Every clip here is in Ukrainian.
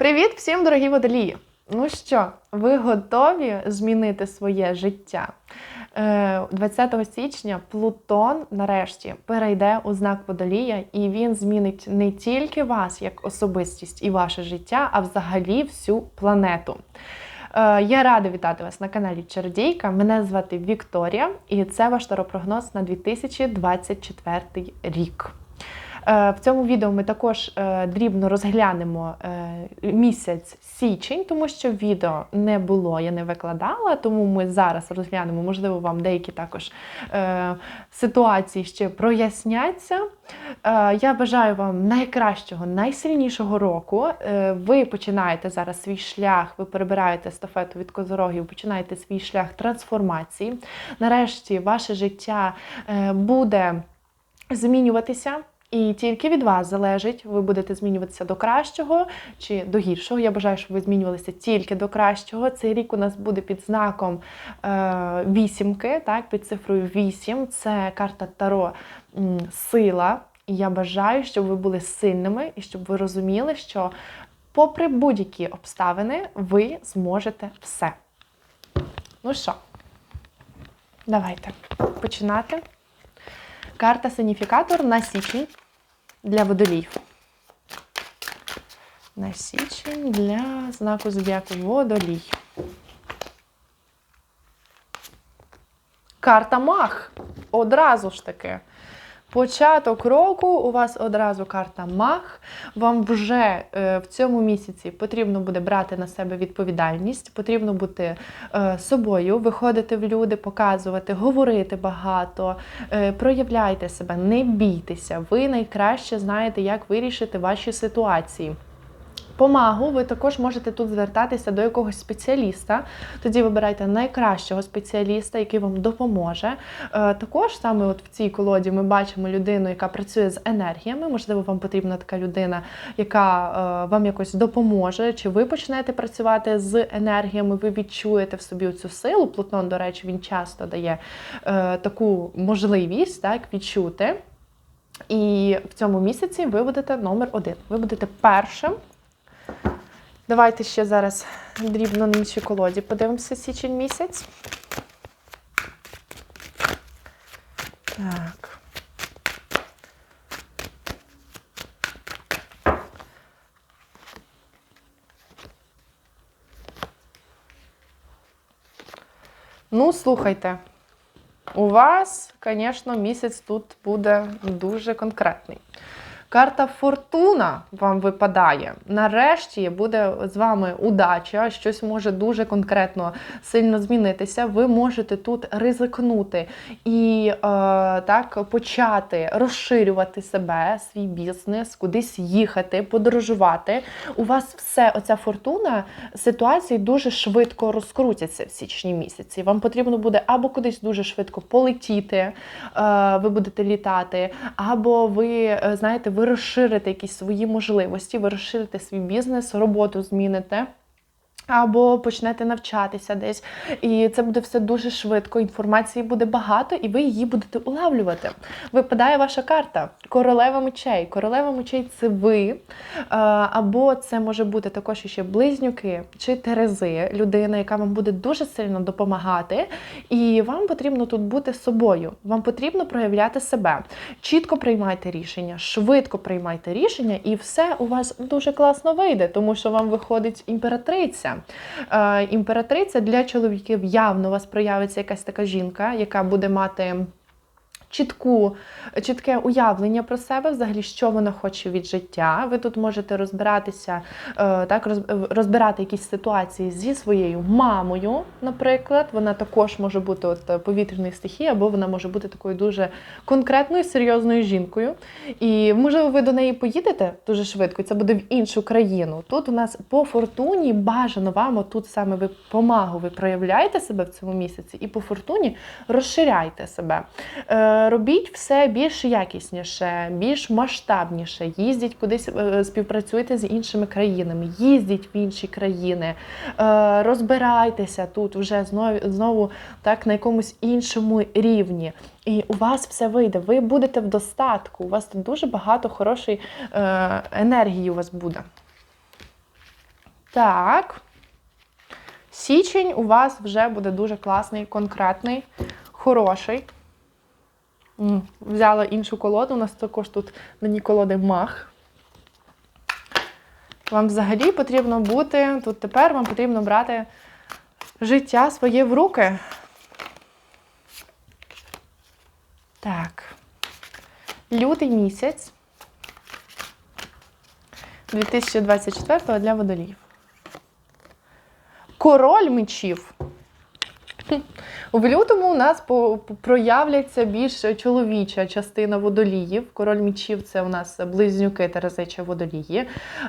Привіт всім, дорогі водолії! Ну що, ви готові змінити своє життя? Е, 20 січня Плутон нарешті перейде у знак водолія, і він змінить не тільки вас як особистість і ваше життя, а взагалі всю планету. Е, Я рада вітати вас на каналі Чародійка. Мене звати Вікторія, і це ваш таропрогноз на 2024 рік. Е, В цьому відео ми також е, дрібно розглянемо е, місяць січень, тому що відео не було, я не викладала, тому ми зараз розглянемо, можливо, вам деякі також ситуації ще проясняться. Я бажаю вам найкращого, найсильнішого року. Ви починаєте зараз свій шлях, ви перебираєте естафету від козорогів, починаєте свій шлях трансформації. Нарешті ваше життя буде змінюватися. І тільки від вас залежить, ви будете змінюватися до кращого чи до гіршого. Я бажаю, щоб ви змінювалися тільки до кращого. Цей рік у нас буде під знаком е, вісімки, так, під цифрою 8. Це карта Таро сила. І я бажаю, щоб ви були сильними і щоб ви розуміли, що попри будь-які обставини ви зможете все. Ну що, давайте починати. Карта синіфікатор на січень для водолів. На січень для знаку зодіаку водолій. Карта Мах. Одразу ж таки. Початок року у вас одразу карта Мах. Вам вже е, в цьому місяці потрібно буде брати на себе відповідальність, потрібно бути е, собою, виходити в люди, показувати, говорити багато, е, проявляйте себе, не бійтеся. Ви найкраще знаєте, як вирішити ваші ситуації. Помагу ви також можете тут звертатися до якогось спеціаліста. Тоді вибирайте найкращого спеціаліста, який вам допоможе. Е, Також саме от в цій колоді ми бачимо людину, яка працює з енергіями. Можливо, вам потрібна така людина, яка е, вам якось допоможе. Чи ви почнете працювати з енергіями, ви відчуєте в собі цю силу. Плутон, до речі, він часто дає е, таку можливість так, відчути. І в цьому місяці ви будете номер один. Ви будете першим. Давайте ще зараз дрібно на іншій колоді подивимося січень місяць. Так. Ну, слухайте, у вас, звісно, місяць тут буде дуже конкретний. Карта Фортуна вам випадає. Нарешті буде з вами удача, щось може дуже конкретно сильно змінитися. Ви можете тут ризикнути і е, так почати розширювати себе, свій бізнес, кудись їхати, подорожувати. У вас все, оця фортуна, ситуації дуже швидко розкрутяться в січні місяці. Вам потрібно буде або кудись дуже швидко полетіти, е, ви будете літати, або ви, е, знаєте, ви розширите якісь свої можливості, ви розширите свій бізнес, роботу зміните. Або почнете навчатися десь, і це буде все дуже швидко. Інформації буде багато, і ви її будете улавлювати. Випадає ваша карта королева мечей. Королева мечей це ви, е, або це може бути також ще близнюки чи терези, людина, яка вам буде дуже сильно допомагати. І вам потрібно тут бути собою. Вам потрібно проявляти себе. Чітко приймайте рішення, швидко приймайте рішення, і все у вас дуже класно вийде, тому що вам виходить імператриця. Е, Імператриця для чоловіків явно у вас проявиться якась така жінка, яка буде мати. Чітку, чітке уявлення про себе, взагалі, що вона хоче від життя. Ви тут можете розбиратися, е, так, роз- розбирати якісь ситуації зі своєю мамою, наприклад. Вона також може бути от, повітряної стихії, або вона може бути такою дуже конкретною, серйозною жінкою. І, можливо, ви до неї поїдете дуже швидко, і це буде в іншу країну. Тут у нас по фортуні бажано вам, отут саме ви помагу, ви проявляєте себе в цьому місяці, і по фортуні розширяйте себе. Е, Робіть все більш якісніше, більш масштабніше. Їздіть кудись, е, співпрацюйте з іншими країнами, їздіть в інші країни, е, розбирайтеся тут вже знову, знову так на якомусь іншому рівні. І у вас все вийде. Ви будете в достатку. У вас тут дуже багато хорошої е, енергії у вас буде. Так. Січень у вас вже буде дуже класний, конкретний, хороший. Взяла іншу колоду, у нас також тут на ній колоди мах. Вам взагалі потрібно бути, тут тепер вам потрібно брати життя своє в руки. Так. Лютий місяць 2024 для водоліїв. Король мечів. В лютому у нас проявляться більш чоловіча частина водоліїв. Король мічів це у нас близнюки Терезича водолії.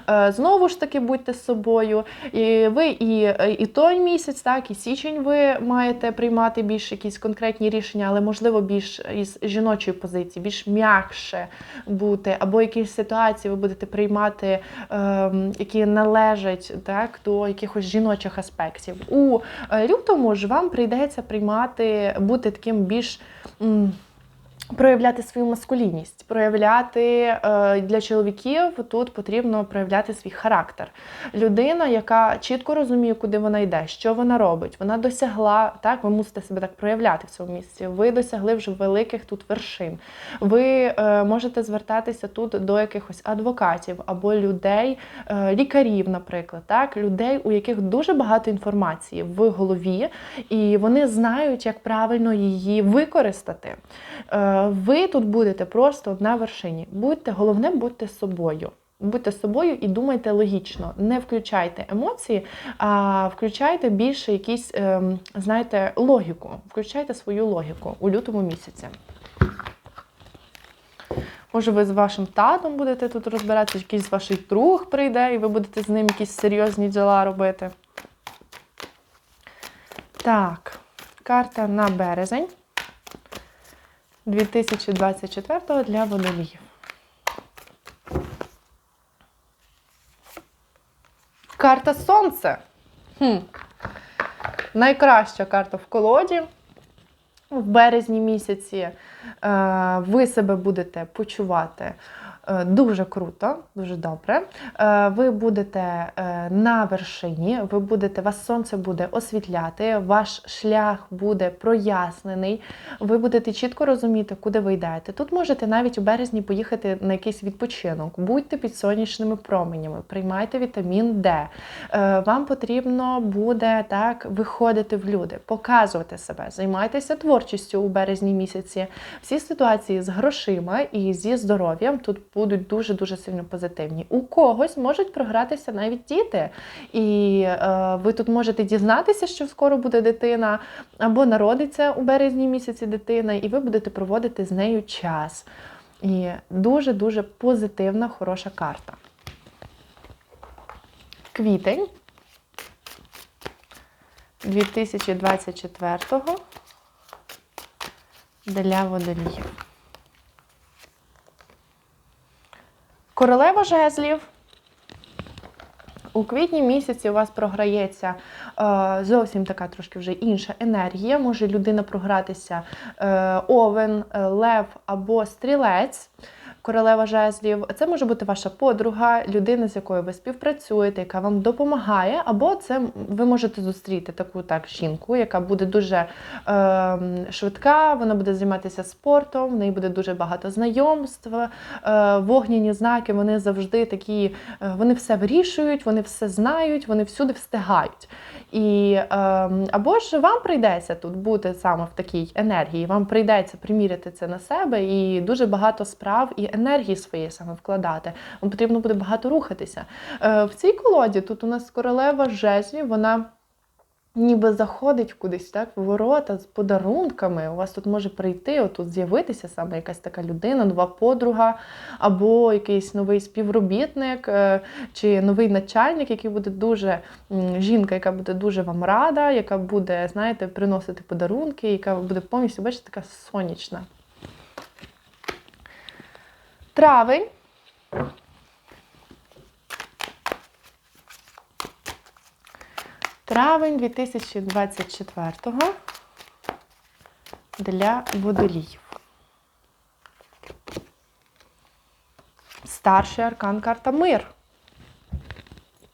Е, Знову ж таки, будьте з собою. І ви і, і той місяць, так, і січень ви маєте приймати більш якісь конкретні рішення, але можливо більш із жіночої позиції, більш м'якше бути, або якісь ситуації ви будете приймати, ем, які належать так, до якихось жіночих аспектів. У е, лютому ж вам прийдеться приймати, бути таким більш. Проявляти свою маскулінність, проявляти е, для чоловіків тут потрібно проявляти свій характер. Людина, яка чітко розуміє, куди вона йде, що вона робить, вона досягла так. Ви мусите себе так проявляти в цьому місці. Ви досягли вже великих тут вершин. Ви е, можете звертатися тут до якихось адвокатів або людей, е, лікарів, наприклад, так, людей, у яких дуже багато інформації в голові, і вони знають, як правильно її використати. Ви тут будете просто на вершині. Будьте, головне, будьте собою. Будьте собою і думайте логічно. Не включайте емоції, а включайте більше якісь, ем, знаєте, логіку. Включайте свою логіку у лютому місяці. Може, ви з вашим татом будете тут розбиратися, якийсь ваш друг прийде, і ви будете з ним якісь серйозні діла робити. Так, карта на березень 2024 для водоліїв. Карта Сонце. Хм. Найкраща карта в колоді. В березні місяці е, ви себе будете почувати дуже круто, дуже добре. Е, ви будете е, на вершині, ви будете, вас сонце буде освітляти, ваш шлях буде прояснений. Ви будете чітко розуміти, куди ви йдете. Тут можете навіть у березні поїхати на якийсь відпочинок. Будьте під сонячними променями, приймайте вітамін Д. Е, Вам потрібно буде так виходити в люди, показувати себе, займайтеся творчістю у березні місяці. Всі ситуації з грошима і зі здоров'ям тут будуть дуже дуже сильно позитивні. У когось можуть програтися навіть діти, і е, ви тут можете дізнатися, що скоро буде дитина, або народиться у березні місяці дитина, і ви будете проводити з нею час. І дуже дуже позитивна, хороша карта. Квітень 2024 для водоліїв. Королева жезлів. У квітні місяці у вас програється е, зовсім така трошки вже інша енергія. Може людина програтися е, овен, е, лев або стрілець. Королева жезлів, це може бути ваша подруга, людина, з якою ви співпрацюєте, яка вам допомагає, або це ви можете зустріти таку так жінку, яка буде дуже е, швидка, вона буде займатися спортом, в неї буде дуже багато знайомств. Е, вогняні знаки вони завжди такі, е, вони все вирішують, вони все знають, вони всюди встигають. І е, або ж вам прийдеться тут бути саме в такій енергії, вам прийдеться приміряти це на себе і дуже багато справ і енергії своєї саме вкладати. Вам потрібно буде багато рухатися. Е, в цій колоді тут у нас королева жезлів, вона. Ніби заходить кудись так в ворота з подарунками. У вас тут може прийти, отут з'явитися саме якась така людина, нова подруга, або якийсь новий співробітник, е, чи новий начальник, який буде дуже жінка, яка буде дуже вам рада, яка буде, знаєте, приносити подарунки, яка буде повністю, бачите, така сонячна. Травень. Травень 2024 для водоліїв. Старший аркан карта мир.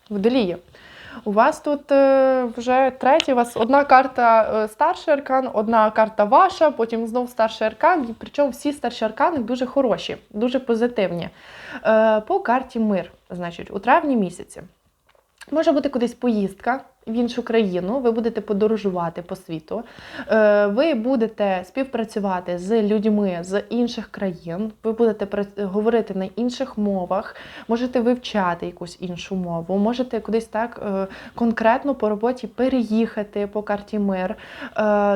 Водолії. У вас тут е, вже третій, у вас одна карта е, старший аркан, одна карта ваша, потім знов старший аркан. І причому всі старші аркани дуже хороші, дуже позитивні. Е, по карті мир, значить, у травні місяці. Може бути кудись поїздка в іншу країну, ви будете подорожувати по світу, Е, ви будете співпрацювати з людьми з інших країн, ви будете говорити на інших мовах, можете вивчати якусь іншу мову, можете кудись так е, конкретно по роботі переїхати по карті мир. Е,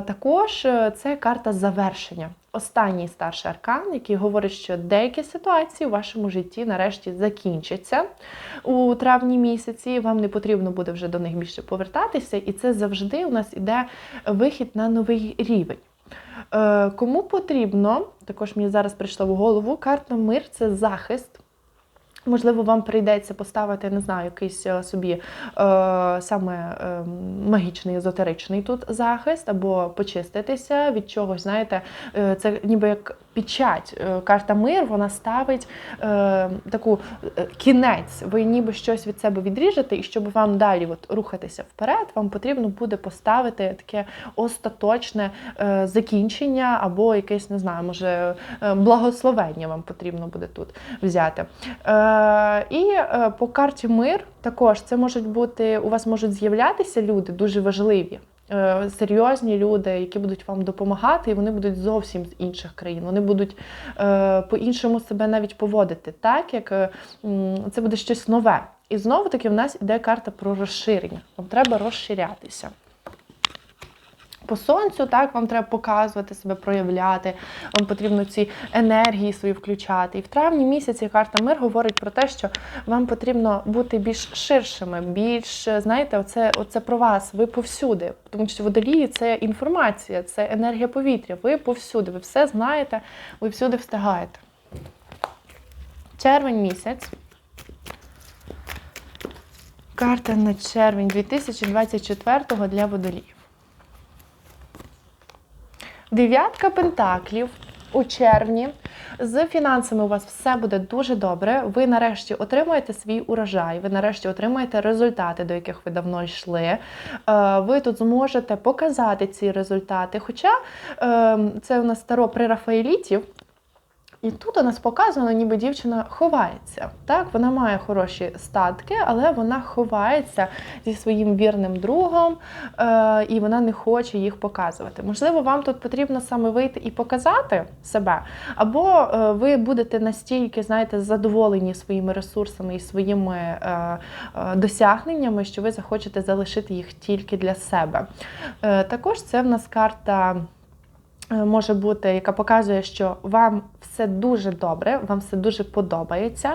Також це карта завершення. Останній старший аркан, який говорить, що деякі ситуації у вашому житті нарешті закінчаться у травні місяці. Вам не потрібно буде вже до них більше повертатися, і це завжди у нас іде вихід на новий рівень. Е, Кому потрібно, також мені зараз прийшла в голову, карта мир це захист. Можливо, вам прийдеться поставити, не знаю, якийсь е, собі е, саме е, магічний, езотеричний тут захист, або почиститися від чогось. Знаєте, е, це ніби як печать. Е, карта мир вона ставить е, таку е, кінець. Ви ніби щось від себе відріжете, і щоб вам далі от, рухатися вперед, вам потрібно буде поставити таке остаточне е, закінчення, або якесь, не знаю, може, е, благословення вам потрібно буде тут взяти. Е, і е, по карті мир також це можуть бути, у вас можуть з'являтися люди дуже важливі. е, Серйозні люди, які будуть вам допомагати, і вони будуть зовсім з інших країн. Вони будуть е, по-іншому себе навіть поводити, так як е, це буде щось нове. І знову таки в нас іде карта про розширення. Вам треба розширятися. По сонцю, так, вам треба показувати себе, проявляти, вам потрібно ці енергії свої включати. І в травні місяці карта мир говорить про те, що вам потрібно бути більш ширшими, більш, знаєте, оце, оце про вас, ви повсюди. Тому що водолії це інформація, це енергія повітря. Ви повсюди, ви все знаєте, ви всюди встигаєте. Червень місяць. Карта на червень 2024 для водоліїв. Дев'ятка пентаклів у червні. З фінансами у вас все буде дуже добре. Ви нарешті отримаєте свій урожай, ви нарешті отримаєте результати, до яких ви давно йшли. Е, Ви тут зможете показати ці результати. Хоча е, це у нас старо при Рафаелітів. І тут у нас показано, ніби дівчина ховається. Так, вона має хороші статки, але вона ховається зі своїм вірним другом, е, і вона не хоче їх показувати. Можливо, вам тут потрібно саме вийти і показати себе, або е, ви будете настільки, знаєте, задоволені своїми ресурсами і своїми е, е, досягненнями, що ви захочете залишити їх тільки для себе. Е, також це в нас карта може бути, яка показує, що вам все дуже добре, вам все дуже подобається,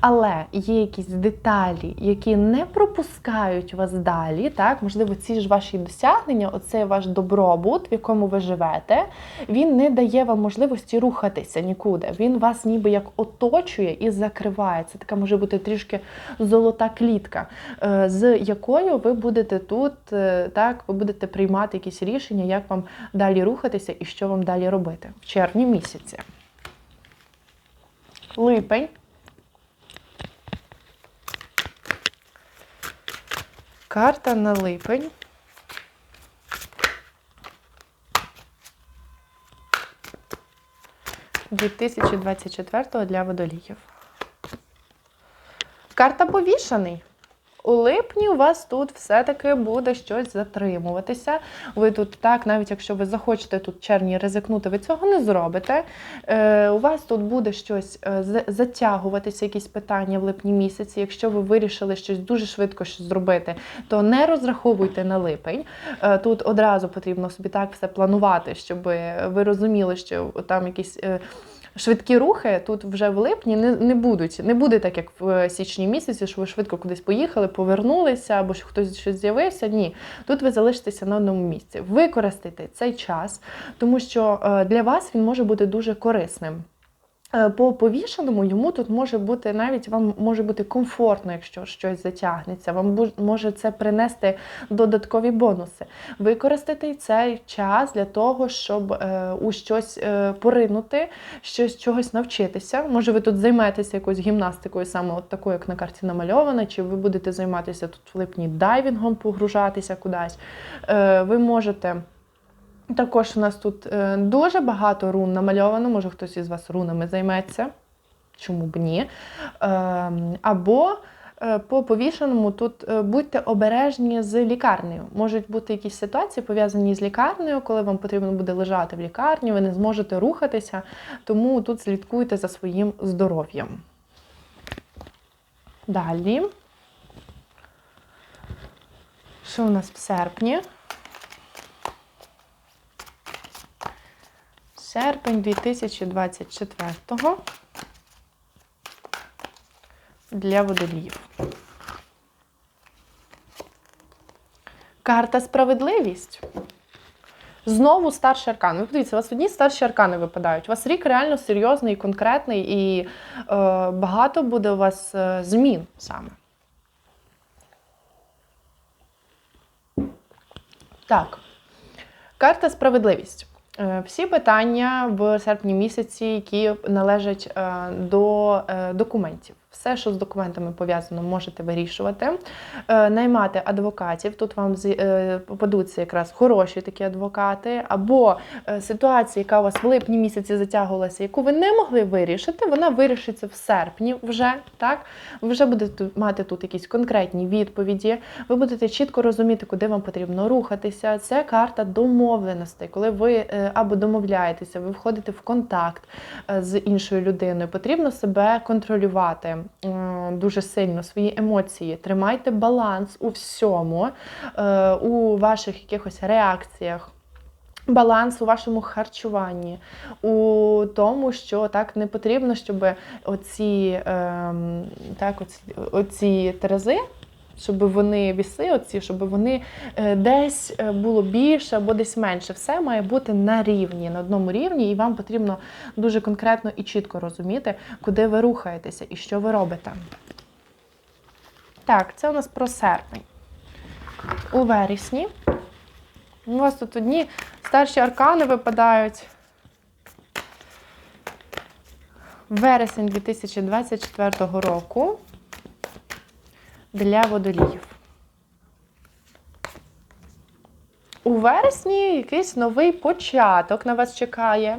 але є якісь деталі, які не пропускають вас далі. Так, можливо, ці ж ваші досягнення, оцей ваш добробут, в якому ви живете, він не дає вам можливості рухатися нікуди. Він вас ніби як оточує і закриває. Це така може бути трішки золота клітка, е, з якою ви будете тут, е, так, ви будете приймати якісь рішення, як вам далі рухатися і що вам далі робити в червні місяці. Липень. Карта на липень. – 2024 для водоліїв. Карта повішаний. У липні у вас тут все-таки буде щось затримуватися. Ви тут так, навіть якщо ви захочете тут червні ризикнути, ви цього не зробите. Е, у вас тут буде щось е, затягуватися, якісь питання в липні місяці. Якщо ви вирішили щось дуже швидко щось зробити, то не розраховуйте на липень. Е, тут одразу потрібно собі так все планувати, щоб ви розуміли, що там якісь. е, Швидкі рухи тут вже в липні не, не будуть. Не буде так, як в січні місяці, що ви швидко кудись поїхали, повернулися, або що хтось щось з'явився. Ні, тут ви залишитеся на одному місці. Використайте цей час, тому що е, для вас він може бути дуже корисним. Е, По повішеному йому тут може бути навіть вам може бути комфортно, якщо щось затягнеться. Вам може це принести додаткові бонуси. Використати цей час для того, щоб е, у щось е, поринути, щось чогось навчитися. Може, ви тут займетеся якоюсь гімнастикою, саме от такою, як на карті намальована, чи ви будете займатися тут в липні дайвінгом, погружатися кудись. Е, ви можете. Також у нас тут е, дуже багато рун намальовано, може хтось із вас рунами займеться. Чому б ні? Е, або е, по повішеному тут е, будьте обережні з лікарнею. Можуть бути якісь ситуації пов'язані з лікарнею, коли вам потрібно буде лежати в лікарні, ви не зможете рухатися, тому тут слідкуйте за своїм здоров'ям. Далі. Що у нас в серпні? Серпень 2024 для водоліїв. Карта справедливість. Знову старший аркан. Ви подивіться, у вас одні старші аркани випадають. У вас рік реально серйозний, конкретний, і е, багато буде у вас е, змін саме. Так. Карта справедливість. Е, Всі питання в серпні місяці, які належать е, до е, документів. Все, що з документами пов'язано, можете вирішувати. Е, Наймати адвокатів. Тут вам е, попадуться якраз хороші такі адвокати, або е, ситуація, яка у вас в липні місяці затягувалася, яку ви не могли вирішити, вона вирішиться в серпні вже. Так? Ви вже будете мати тут якісь конкретні відповіді. Ви будете чітко розуміти, куди вам потрібно рухатися. Це карта домовленостей, коли ви або домовляєтеся, ви входите в контакт з іншою людиною. Потрібно себе контролювати дуже сильно, свої емоції. Тримайте баланс у всьому, е, у ваших якихось реакціях. Баланс у вашому харчуванні, у тому, що так не потрібно, щоб оці, ем, так, оці, оці терези, щоб вони віси, оці, щоб вони е, десь е, було більше або десь менше. Все має бути на рівні, на одному рівні, і вам потрібно дуже конкретно і чітко розуміти, куди ви рухаєтеся і що ви робите. Так, це у нас про серпень. У вересні. У вас тут одні старші аркани випадають. Вересень 2024 року для водоліїв. У вересні якийсь новий початок на вас чекає.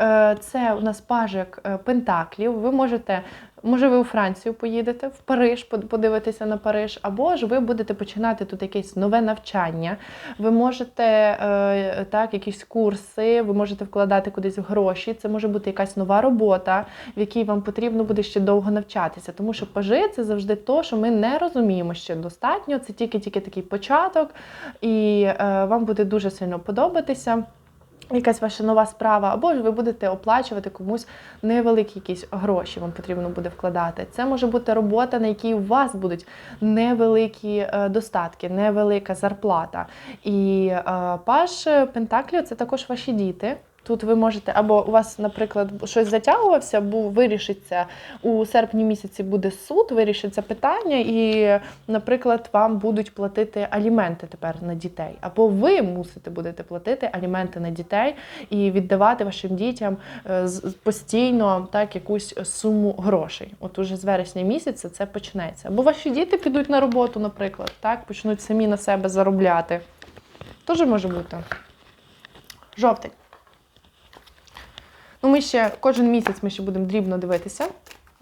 Е, Це у нас пажик е, Пентаклів. Ви можете, може, ви у Францію поїдете, в Париж, подивитися на Париж, або ж ви будете починати тут якесь нове навчання. Ви можете е, так, якісь курси, ви можете вкладати кудись гроші. Це може бути якась нова робота, в якій вам потрібно буде ще довго навчатися. Тому що пажи це завжди то, що ми не розуміємо ще достатньо. Це тільки-тільки такий початок, і е, вам буде дуже сильно подобатися. Якась ваша нова справа, або ж ви будете оплачувати комусь невеликі якісь гроші, вам потрібно буде вкладати. Це може бути робота, на якій у вас будуть невеликі е, достатки, невелика зарплата. І е, паш Пентаклів це також ваші діти. Тут ви можете, або у вас, наприклад, щось затягувався, був вирішиться у серпні місяці буде суд, вирішиться питання, і, наприклад, вам будуть платити аліменти тепер на дітей. Або ви мусите будете платити аліменти на дітей і віддавати вашим дітям е, постійно так якусь суму грошей. От уже з вересня місяця це почнеться. Або ваші діти підуть на роботу, наприклад, так, почнуть самі на себе заробляти. Теж може бути. Жовтень. Ну, ми ще кожен місяць ми ще будемо дрібно дивитися.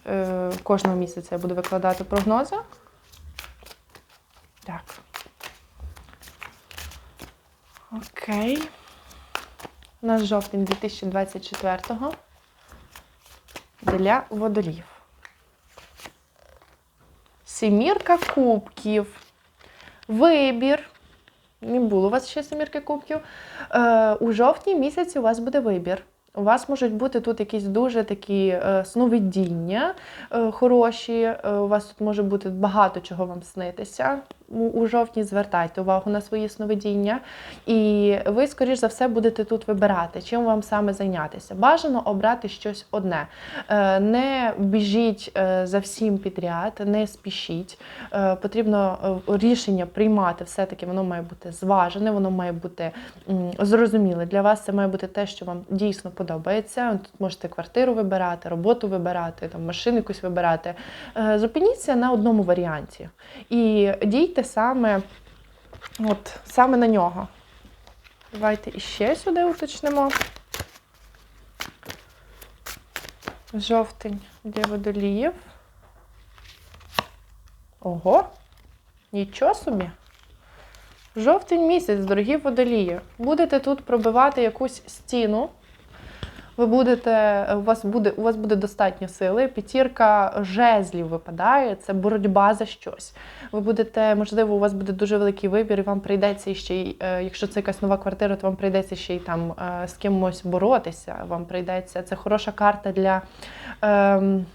Е, кожного місяця я буду викладати прогнози. Так. Окей. У нас жовтень 2024-го для водолів. Сімірка кубків. Вибір. Не було у вас ще семірки кубків. Е, у жовтні місяці у вас буде вибір. У вас можуть бути тут якісь дуже такі е, сновидіння е, хороші. Е, у вас тут може бути багато чого вам снитися. У- жовтні звертайте увагу на свої сновидіння, і ви, скоріш за все, будете тут вибирати, чим вам саме зайнятися. Бажано обрати щось одне. Е, Не біжіть е, за всім підряд, не спішіть. Е, Потрібно рішення приймати все-таки, воно має бути зважене, воно має бути зрозуміле. Для вас це має бути те, що вам дійсно подобається. Тут можете квартиру вибирати, роботу вибирати, там машину якусь вибирати. Зупиніться на одному варіанті і дійте саме, от, саме на нього. Давайте іще сюди уточнимо. Жовтень для водоліїв. Ого! Нічого собі. Жовтень місяць, дорогі водолії. Будете тут пробивати якусь стіну. Ви будете, у вас буде, у вас буде достатньо сили. П'ятірка жезлів випадає, це боротьба за щось. Ви будете, можливо, у вас буде дуже великий вибір, і вам прийдеться ще й, е, якщо це якась нова квартира, то вам прийдеться ще й там е, з кимось боротися. Вам прийдеться. Це хороша карта для, ем,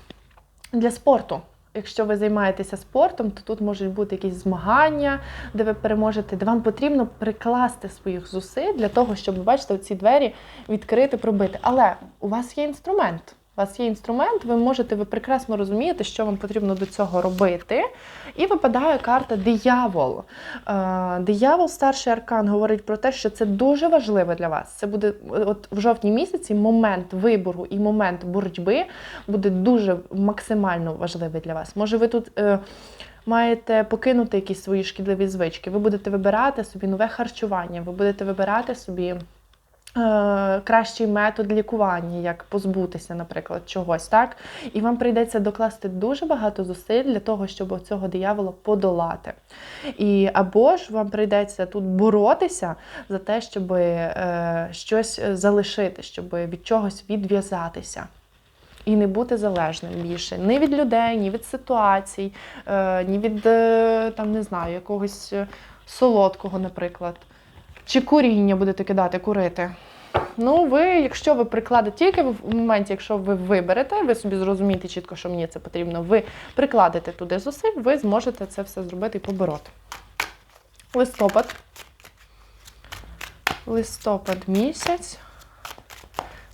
для спорту. Якщо ви займаєтеся спортом, то тут можуть бути якісь змагання, де ви переможете, де вам потрібно прикласти своїх зусиль для того, щоб бачите, ці двері відкрити, пробити. Але у вас є інструмент. У вас є інструмент, ви можете, ви прекрасно розумієте, що вам потрібно до цього робити. І випадає карта диявол. Е, Диявол, старший аркан, говорить про те, що це дуже важливо для вас. Це буде от в жовтні місяці момент вибору і момент боротьби буде дуже максимально важливий для вас. Може, ви тут. Е, Маєте покинути якісь свої шкідливі звички. Ви будете вибирати собі нове харчування, ви будете вибирати собі кращий метод лікування, як позбутися, наприклад, чогось, так? І вам прийдеться докласти дуже багато зусиль для того, щоб цього диявола подолати. І або ж вам прийдеться тут боротися за те, щоб е, щось залишити, щоб від чогось відв'язатися. І не бути залежним більше ні від людей, ні від ситуацій, е, ні від е, там не знаю, якогось е, солодкого, наприклад. Чи куріння будете кидати, курити. Ну, ви, якщо ви прикладете тільки в моменті, якщо ви виберете, ви собі зрозумієте чітко, що мені це потрібно, ви прикладете туди зусиль, ви зможете це все зробити і побороти. Листопад. Листопад місяць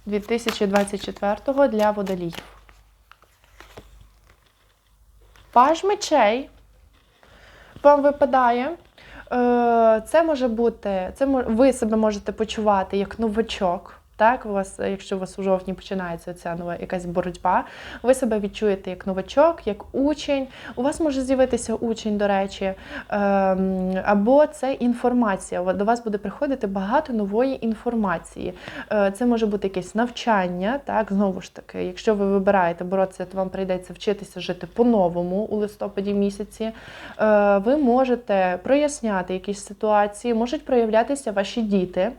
2024 для водоліїв. Паж мечей вам випадає. Е, Це може бути, це ви себе можете почувати як новачок. Так, у вас, е, якщо у вас у жовтні починається ця нова якась боротьба, ви себе відчуєте як новачок, як учень. У вас може з'явитися учень, до речі, ем, або це інформація. До вас буде приходити багато нової інформації. Е, Це може бути якесь навчання. Так, знову ж таки, якщо ви вибираєте боротися, то вам прийдеться вчитися жити по-новому у листопаді місяці. Е, Ви можете проясняти якісь ситуації, можуть проявлятися ваші діти.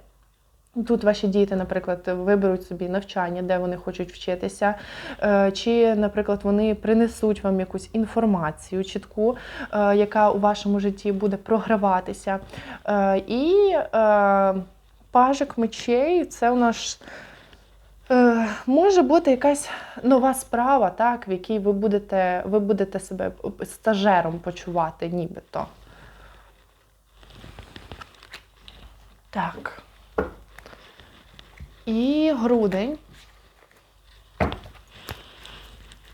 Тут ваші діти, наприклад, виберуть собі навчання, де вони хочуть вчитися, Е, чи, наприклад, вони принесуть вам якусь інформацію чітку, е, яка у вашому житті буде програватися. Е, І пажик мечей це у нас. Може бути якась нова справа, так, в якій ви будете, ви будете себе стажером почувати, нібито. Так. І грудень.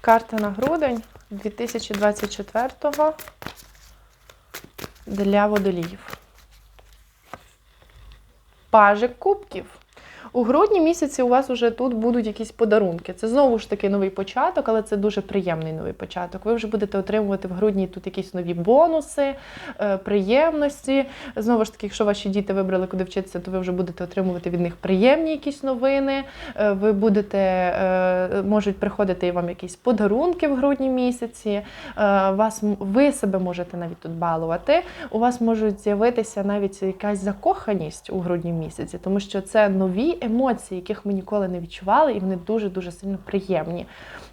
Карта на грудень 2024 для водоліїв. Пажик кубків. У грудні місяці у вас вже тут будуть якісь подарунки. Це знову ж таки новий початок, але це дуже приємний новий початок. Ви вже будете отримувати в грудні тут якісь нові бонуси, е, приємності. Знову ж таки, якщо ваші діти вибрали, куди вчитися, то ви вже будете отримувати від них приємні якісь новини. Е, Ви будете, е, можуть приходити вам якісь подарунки в грудні місяці. Вас, ви себе можете навіть тут балувати. У вас можуть з'явитися навіть якась закоханість у грудні місяці, тому що це нові емоції, яких ми ніколи не відчували, і вони дуже-дуже сильно приємні.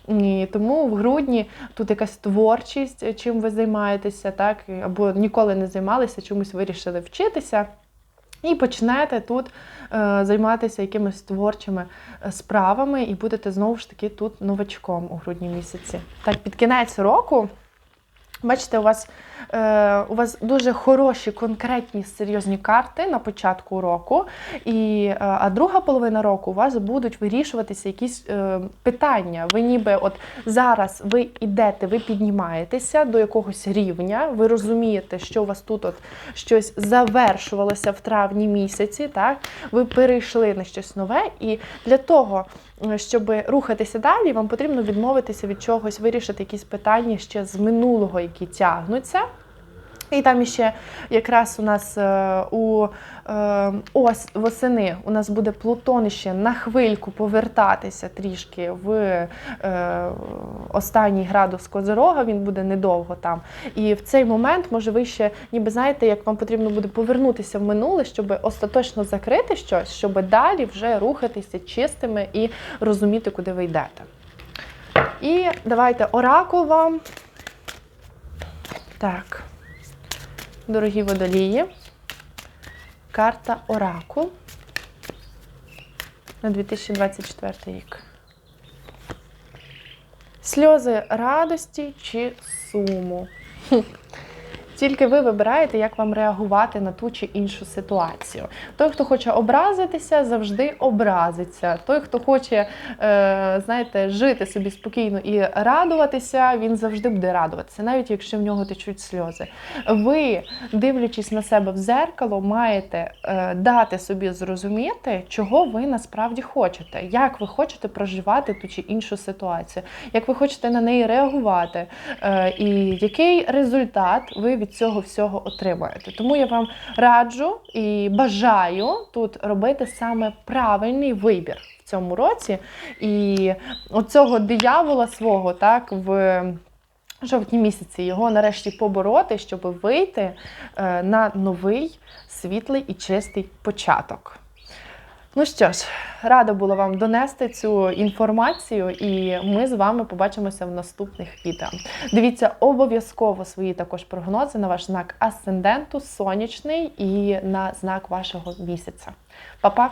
І тому в грудні тут якась творчість, чим ви займаєтеся, так або ніколи не займалися, чомусь вирішили вчитися. І почнете тут е, займатися якимись творчими е, справами, і будете знову ж таки тут новачком у грудні місяці. Так, під кінець року Бачите, у вас, е, у вас дуже хороші, конкретні, серйозні карти на початку року, і, е, а друга половина року у вас будуть вирішуватися якісь е, питання. Ви ніби от зараз ви йдете, ви піднімаєтеся до якогось рівня, ви розумієте, що у вас тут от щось завершувалося в травні місяці, так? ви перейшли на щось нове, і для того, щоб рухатися далі, вам потрібно відмовитися від чогось, вирішити якісь питання ще з минулого, які тягнуться. І там ще якраз у нас е, у е, ось восени у нас буде Плутон ще на хвильку повертатися трішки в е, останній градус Козирога, він буде недовго там. І в цей момент, може, ви ще, ніби знаєте, як вам потрібно буде повернутися в минуле, щоб остаточно закрити щось, щоб далі вже рухатися чистими і розуміти, куди ви йдете. І давайте оракул вам. Так. Дорогі водолії. Карта Оракул на 2024 рік. Сльози радості чи суму. Тільки ви вибираєте, як вам реагувати на ту чи іншу ситуацію. Той, хто хоче образитися, завжди образиться. Той, хто хоче, е, знаєте, жити собі спокійно і радуватися, він завжди буде радуватися, навіть якщо в нього течуть сльози. Ви, дивлячись на себе в зеркало, маєте е, дати собі зрозуміти, чого ви насправді хочете, як ви хочете проживати ту чи іншу ситуацію, як ви хочете на неї реагувати, е, і який результат ви від цього всього отримаєте. Тому я вам раджу і бажаю тут робити саме правильний вибір в цьому році. І оцього диявола свого, так, в жовтні місяці його нарешті побороти, щоб вийти е, на новий світлий і чистий початок. Ну що ж, рада була вам донести цю інформацію, і ми з вами побачимося в наступних відео. Дивіться обов'язково свої також прогнози на ваш знак асценденту, сонячний і на знак вашого місяця. Па-па!